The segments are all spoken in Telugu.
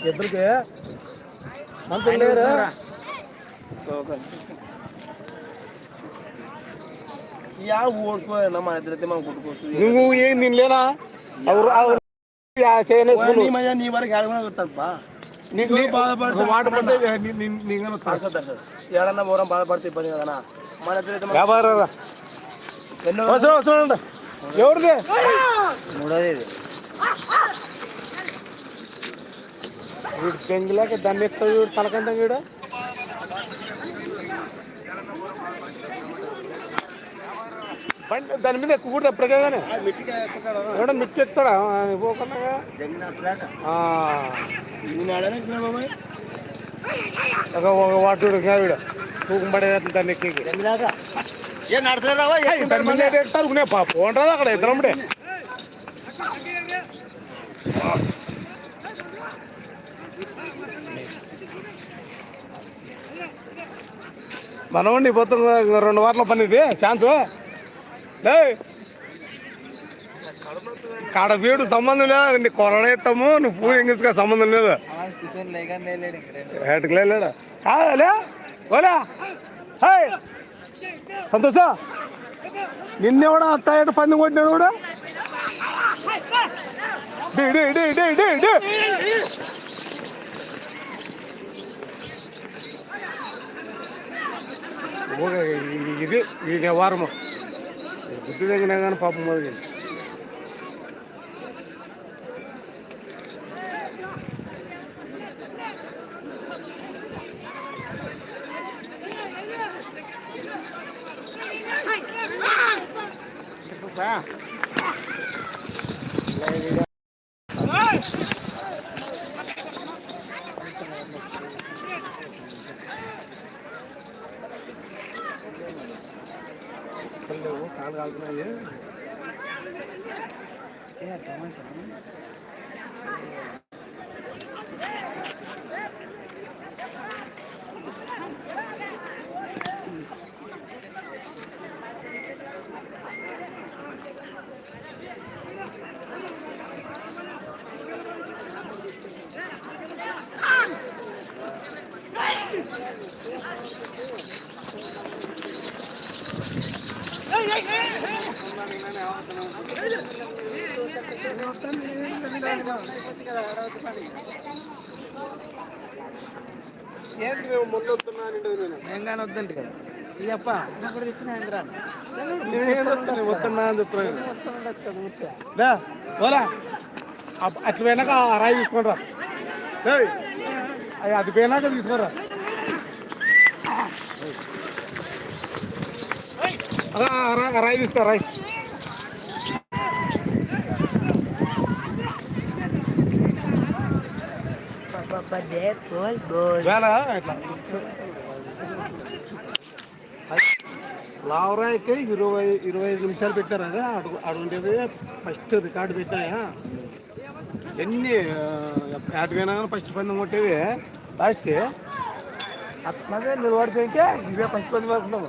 ఇద్దరికి మనసు లేరు. యా ఓడిపోయినా మా ఇద్దరైతే మనం కొట్టుకోవచ్చు నువ్వు ఏం నేను లేనా ఎవరు చేయలేసుకుని మధ్య నీ వరకు ఆడమని కొడతాడుపా నీకు బాధపడతా మాటపడితే నీకు కాదు సార్ ఏడన్నా పోవడం బాధపడితే ఇబ్బంది కదా మన ఇద్దరైతే ఎవరిది? మూడోది వీడు బెంగులాక దాన్ని ఎత్తాడు వీడు తలకంత వీడు. బండి దాని మీద ఎక్కుకూడదు ఎప్పటికే కానీ ఎవడ మిట్టి ఎత్తాడా? పోకుండా ఒక ఒక వాటుడు వీడు. తూకం దాన్ని ఎక్కి దాని మీద పాప. ఉండదు అక్కడ ఇద్దరమ్మడే మనవండి పోతాం రెండు వారాల పని ఇది. ఛాన్స్. లే కాడ వీడు సంబంధం లేదు నీ కొరడ ఎత్తాము నువ్వు పువ్వు ఎంగిస్గా సంబంధం లేదు. ఏటకి లేడా? కాదలే ఓలా. హాయ్ సంతోష? నిన్నెవడా అత్త పంది కొట్టినాడు కూడా? డి డి డి డి డి డి. ఇది ఈ వారము గుడ్డు దగ్గర కానీ పాపం మొదలు కాలు కాలుతున్నాయి ఏంటి నువ్వు వద్దండి కదా. ఇది అప్ప ఇక్కడ తెచ్చిన ఇంద్రా. వస్తున్నా, అని అట్లా పోయినాక ఆ రాయి అది అది పోయినాక తీసుకోరా ఆ, ఆ రా- ఆ రాయి తీసుకో రాయి. లావరాయికి ఇరవై ఇరవై ఐదు నిమిషాలు పెట్టారా కదా అడుగు ఫస్ట్ రికార్డు పెట్టాయా? ఎన్ని యాడ్ పోయినా ఫస్ట్ పందెం కొట్టేవి. లాస్ట్కి. అట్లాగే నిలబడిపోయితే ఇవే ఫస్ట్ పంది పడుతున్నాము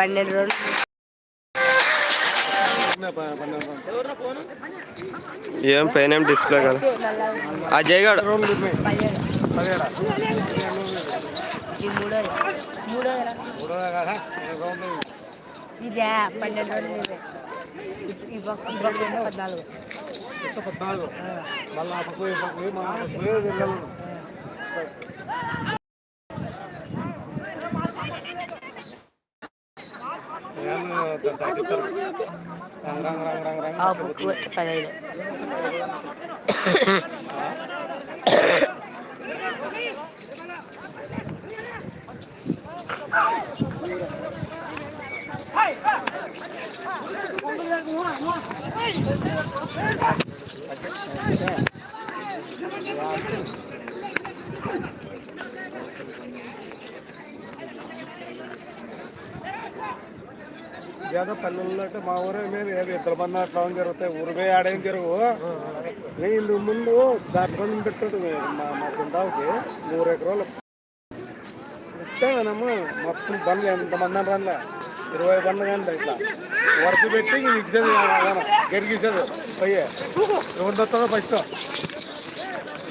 పన్నెండు రౌండ్ ఏం పైన ఏం డిస్ప్లే కదా. పదిహేడు పదిహేడా ఇది పన్నెండు ఏమో పద్నాలుగు. పద్నాలుగు. మళ్ళీ ఆ పక్క పోయి, ఈ పక్క ఏదో పల్లెల్లో మా ఊరే మేము ఏమి ఇద్దరు మంది అట్లా జరుగుతాయి. ఊరు పోయి ఆడేం జరుగు. నేను ముందు దాంట్లో పెట్టాడు మా మా సింతావుకి మూడు ఎకరాలు. ఇస్తానమ్మ మొత్తం బండ్లు ఎంతమంది రానులే ఇరవై బండ్లు కానీ ఇట్లా. వరకు పెట్టి ఇచ్చేది గెరిగిసేది పోయే ఎవరు దొస్తుందో ఫస్ట్.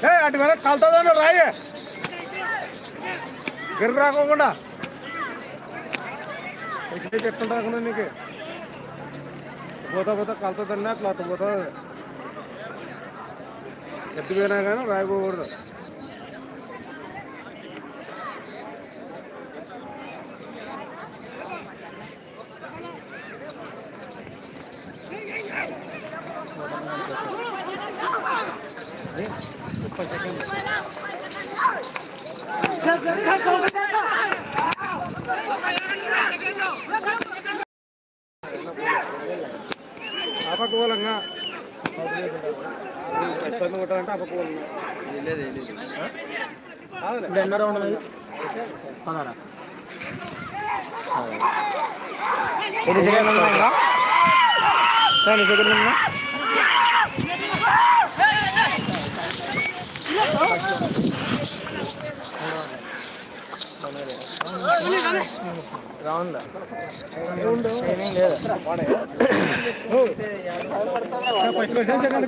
ఏ అటు మీద కలుతుందో రాయే. గిర్రాకోకుండా రాకోకుండా ఎక్కడ ఎట్లా రాకుండా నీకు పోతా పోతా కలుతుందండి అట్లా అట్లా పోతుంది ఎత్తిపోయినా కానీ రాయకూడదు ఆ పక్క పోలంగా ఇబ్బంది కొట్టాలంటే ఆ పక్క పోలంగా ఎన్నో రౌండ్ పదహారా. ఎన్ని సెకండ్లు ఉందా ఎన్ని సెకండ్లు ఉందా రౌండ్ లేదు ఫస్ట్ సెకండ్